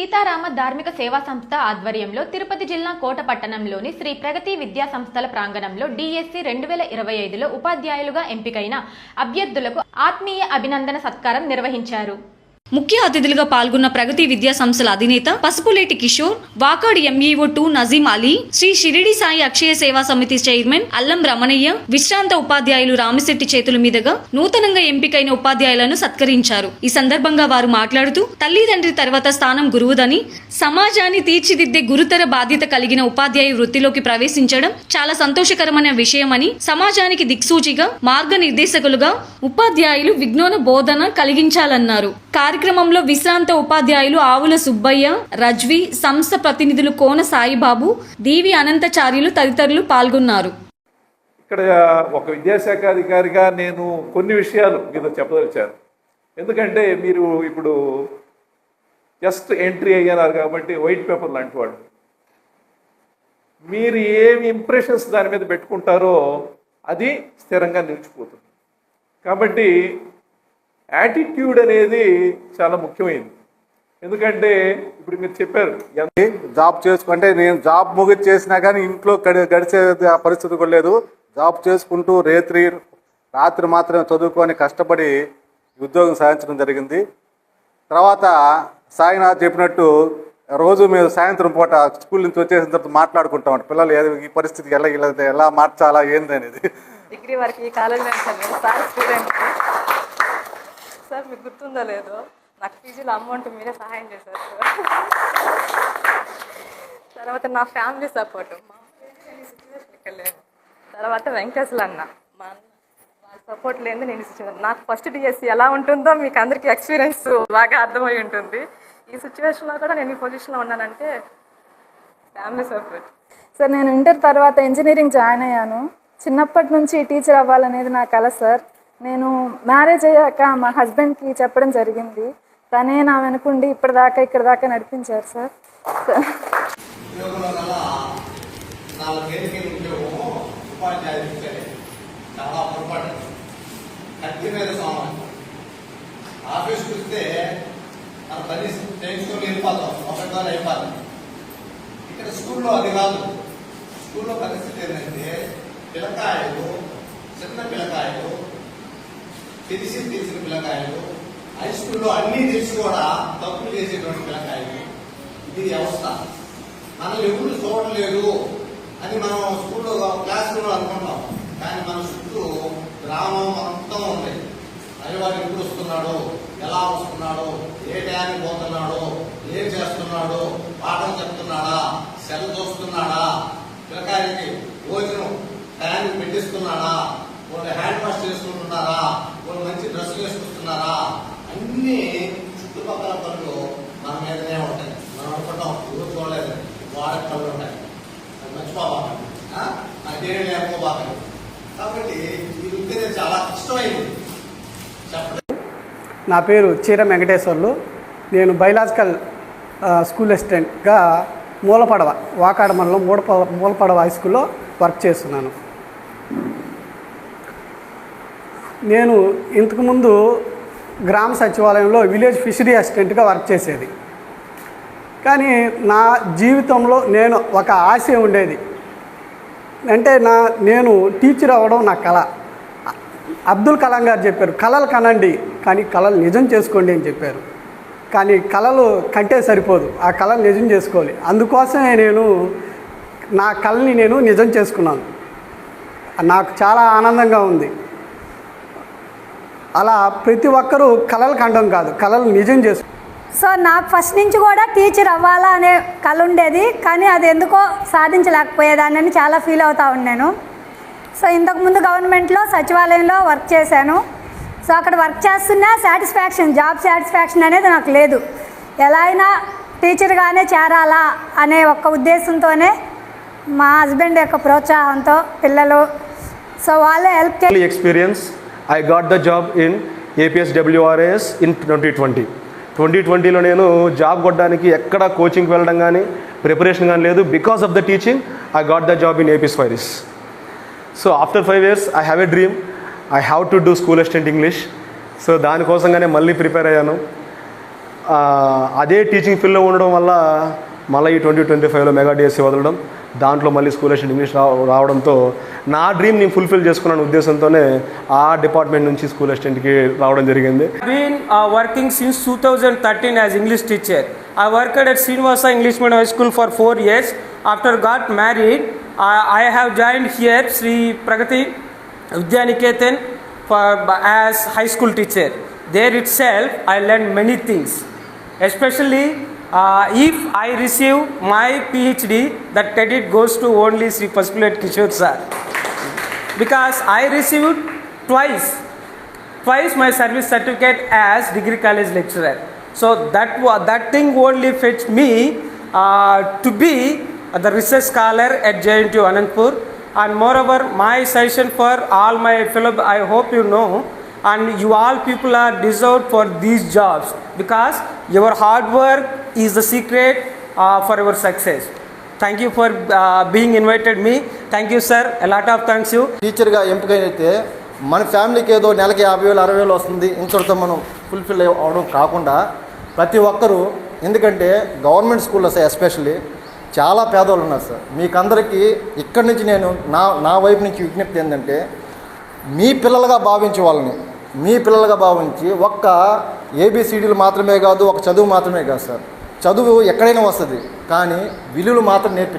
సీతారామ ధార్మిక సేవా సంస్థ ఆధ్వర్యంలో తిరుపతి జిల్లా కోట పట్టణంలోని శ్రీ ప్రగతి విద్యా సంస్థల ప్రాంగణంలో డిఎస్సి రెండు వేల ఇరవై ఐదులో ఉపాధ్యాయులుగా ఎంపికైన అభ్యర్థులకు ఆత్మీయ అభినందన సత్కారం నిర్వహించారు. ముఖ్య అతిథులుగా పాల్గొన్న ప్రగతి విద్యా సంస్థల అధినేత Pasupuleti Kishore Vakadu MEO two Nazim Ali Shri Shirdi Sai Akshaya Seva Samithi chairman అల్లం రమణయ్య విశ్రాంత ఉపాధ్యాయులు రామిశెట్టి చేతుల మీదుగా నూతనంగా ఎంపికైన ఉపాధ్యాయులను సత్కరించారు. ఈ సందర్భంగా వారు మాట్లాడుతూ తల్లిదండ్రి తర్వాత స్థానం గురువుదని సమాజాన్ని తీర్చిదిద్దే గురుతర బాధ్యత కలిగిన ఉపాధ్యాయ వృత్తిలోకి ప్రవేశించడం చాలా సంతోషకరమైన విషయమని సమాజానికి దిక్సూచిగా మార్గనిర్దేశకులుగా ఉపాధ్యాయులు విజ్ఞాన బోధన కలిగించాలన్నారు. కార్యక్రమంలో విశ్రాంత ఉపాధ్యాయులు ఆవుల సుబ్బయ్య రజ్వి సంస్థ ప్రతినిధులు కోన సాయిబాబు దీవి అనంతచార్యులు తదితరులు పాల్గొన్నారు. ఇక్కడ ఒక విద్యాశాఖ అధికారిగా నేను కొన్ని విషయాలు మీతో చెప్పదలిచాను. ఎందుకంటే మీరు ఇప్పుడు జస్ట్ ఎంట్రీ అయ్యారు కాబట్టి వైట్ పేపర్ లాంటి వాళ్ళు. మీరు ఏమి ఇంప్రెషన్స్ దాని మీద పెట్టుకుంటారో అది స్థిరంగా నిలిచిపోతుంది. కాబట్టి యాటిట్యూడ్ అనేది చాలా ముఖ్యమైనది ఎందుకంటే ఇప్పుడు మీరు చెప్పారు జాబ్ చేసుకుంటే నేను జాబ్ ముగిసి చేసినా కానీ ఇంట్లో గడి గడిచే ఆ పరిస్థితి కూడా లేదు. జాబ్ చేసుకుంటూ రేత్రి రాత్రి మాత్రమే చదువుకొని కష్టపడి ఉద్యోగం సాధించడం జరిగింది. తర్వాత సాయినాథ్ చెప్పినట్టు రోజు మేము సాయంత్రం పూట స్కూల్ నుంచి వచ్చేసిన తర్వాత మాట్లాడుకుంటాం పిల్లలు ఏ- ఈ పరిస్థితికి ఎలా ఇలా ఎలా మార్చాలా ఏంది అనేది. డిగ్రీ వరకు ఈ కాలేజీలో సార్ మీకు గుర్తుందో లేదో నాకు పీజీలో అమౌంట్ మీరే సహాయం చేశారు. సార్ తర్వాత నా ఫ్యామిలీ సపోర్ట్. మా సిచ్యువేషన్ లేదు. తర్వాత వెంకటేశ్వర అన్న. మా అన్న వాళ్ళ సపోర్ట్ లేని నేను సిచ్యువేషన్ నాకు ఫస్ట్ డిఎస్సి ఎలా ఉంటుందో మీకు అందరికీ ఎక్స్పీరియన్స్ బాగా అర్థమై ఉంటుంది. ఈ సిచ్యువేషన్లో కూడా నేను ఈ పొజిషన్లో ఉన్నానంటే ఫ్యామిలీ సపోర్ట్. సార్ నేను ఇంటర్ తర్వాత ఇంజనీరింగ్ జాయిన్ అయ్యాను. చిన్నప్పటి నుంచి టీచర్ అవ్వాలనేది నా కల సార్ నేను మ్యారేజ్ అయ్యాక మా హస్బెండ్కి చెప్పడం జరిగింది. తనే నా వెనుకుండి ఇప్పటిదాకా ఇక్కడ దాకా నడిపించారు సార్. ఆఫీస్ చూస్తే పని చేయించుకొని వెళ్ళిపోతాం ఒకటితో అయిపోతాం ఇక్కడ స్కూల్లో అది కాదు స్కూల్లో పరిస్థితి ఏంటంటే పిల్లకాయలు చిన్న పిల్లకాయలు తెలిసి తెలిసిన పిల్లకాయలు హై స్కూల్లో అన్నీ తెలిసి కూడా తప్పులు చేసేటువంటి పిల్లకాయలు. ఇది వ్యవస్థ. మనల్ని ఎవరు చూడలేదు అని మనం స్కూల్లో క్లాస్ రూమ్లో అనుకుంటాం. కానీ మన చుట్టూ గ్రామం అంతా ఉంది. అయ్యవాడు ఎప్పుడు వస్తున్నాడు ఎలా వస్తున్నాడు ఏ టైంకి పోతున్నాడు ఏం చేస్తున్నాడు పాఠం చెప్తున్నాడా సెల చూస్తున్నాడా పిల్లకాయలకి భోజనం టైంకి పెట్టిస్తున్నాడా వాళ్ళు మనం ఎవరు చూడలేదు వాడక పనులు ఉంటాయి అది మర్చిపోబాకండి ఆ? అదేనే నేర్చుకోబాకండి కాబట్టి ఈ వృత్తి అనేది చాలా కష్టమైంది చెప్పండి నా పేరు చీర వెంకటేశ్వర్లు నేను బయలాజికల్ స్కూల్ అసిస్టెంట్గా మూలపడవ వాకాడ మండలం మూడప మూలపడవ హై స్కూల్లో వర్క్ చేస్తున్నాను నేను ఇంతకుముందు గ్రామ సచివాలయంలో విలేజ్ ఫిషరీ అసిస్టెంట్గా వర్క్ చేసేది కానీ నా జీవితంలో నేను ఒక ఆశ ఉండేది. అంటే నా నేను టీచర్ అవ్వడం నా కళ. అబ్దుల్ కలాం గారు చెప్పారు కళలు కనండి కానీ కళలు నిజం చేసుకోండి అని చెప్పారు. కానీ కళలు కంటే సరిపోదు ఆ కళలు నిజం చేసుకోవాలి. అందుకోసమే నేను నా కళని నేను నిజం చేసుకున్నాను. నాకు చాలా ఆనందంగా ఉంది. అలా ప్రతి ఒక్కరూ కళలు కండం కాదు కళలు నిజం చేసుకో సో నాకు ఫస్ట్ నుంచి కూడా టీచర్ అవ్వాలా అనే కళ ఉండేది కానీ అది ఎందుకో సాధించలేకపోయేదాన్ని చాలా ఫీల్ అవుతా ఉన్నాను సో ఇంతకుముందు గవర్నమెంట్లో సచివాలయంలో వర్క్ చేశాను. సో అక్కడ వర్క్ చేస్తున్నా సాటిస్ఫాక్షన్ జాబ్ సాటిస్ఫాక్షన్ అనేది నాకు లేదు. ఎలా అయినా టీచర్గానే చేరాలా అనే ఒక ఉద్దేశంతోనే మా హస్బెండ్ యొక్క ప్రోత్సాహంతో పిల్లలు సో వాళ్ళే help experience I got the job in APS APS WRAS in 2020. Twenty ట్వంటీలో నేను జాబ్ కొట్టడానికి ఎక్కడ కోచింగ్కి వెళ్ళడం కానీ ప్రిపరేషన్ కానీ లేదు. Because of the teaching I got the job in AP స్పైరిస్ so after five years I have a dream I have to do school assistant English so దానికోసంగానే మళ్ళీ ప్రిపేర్ అయ్యాను. Uh, అదే టీచింగ్ ఫీల్డ్లో ఉండడం వల్ల మళ్ళీ ఈ ట్వంటీ ట్వంటీ ఫైవ్లో mega DSC వదలడం. దాంట్లో మళ్ళీ స్కూల్ వచ్చి ఇంగ్లీష్ రావడంతో నా డ్రీమ్ నేను ఫుల్ఫిల్ చేసుకున్నాను ఉద్దేశంతోనే ఆ డిపార్ట్మెంట్ నుంచి స్కూల్ అసిస్టెంట్కి రావడం జరిగింది. Been working since two thousand thirteen as English teacher I work at Srinivasa English medium high school for four years after got married I have join here Shri Pragati Vidyanikethan for as high school teacher there itself I learn many things especially uh, if I receive my PhD, that credit goes to only Sri Kishore sir. Because I received twice twice my service certificate as degree college lecturer so that that thing only fetched me uh, to be the research scholar at JNTU Anandpur and moreover my suggestion for all my fellow I hope you know and you all people are deserve for these jobs because your hard work is the secret for your your thank you for being invited me thank you sir lot of thanks you టీచర్గా ఎంపికైతే మన ఫ్యామిలీకి ఏదో నెలకి యాభై వేలు అరవై వేలు వస్తుంది ఇంతటితో మనం ఫుల్ఫిల్ అవడం కాకుండా ప్రతి ఒక్కరూ ఎందుకంటే గవర్నమెంట్ స్కూల్లో సార్ ఎస్పెషల్లీ చాలా పేదవాళ్ళు ఉన్నారు సార్ మీకందరికీ ఇక్కడి నుంచి నేను నా నా వైపు నుంచి విజ్ఞప్తి ఏంటంటే మీ పిల్లలుగా భావించే వాళ్ళని మీ పిల్లలుగా భావించి ఒక్క ఏబిసిడీలు మాత్రమే కాదు ఒక చదువు మాత్రమే కాదు సార్. చదువు ఎక్కడైనా వస్తుంది కానీ విలువలు మాత్రం నేర్పించండి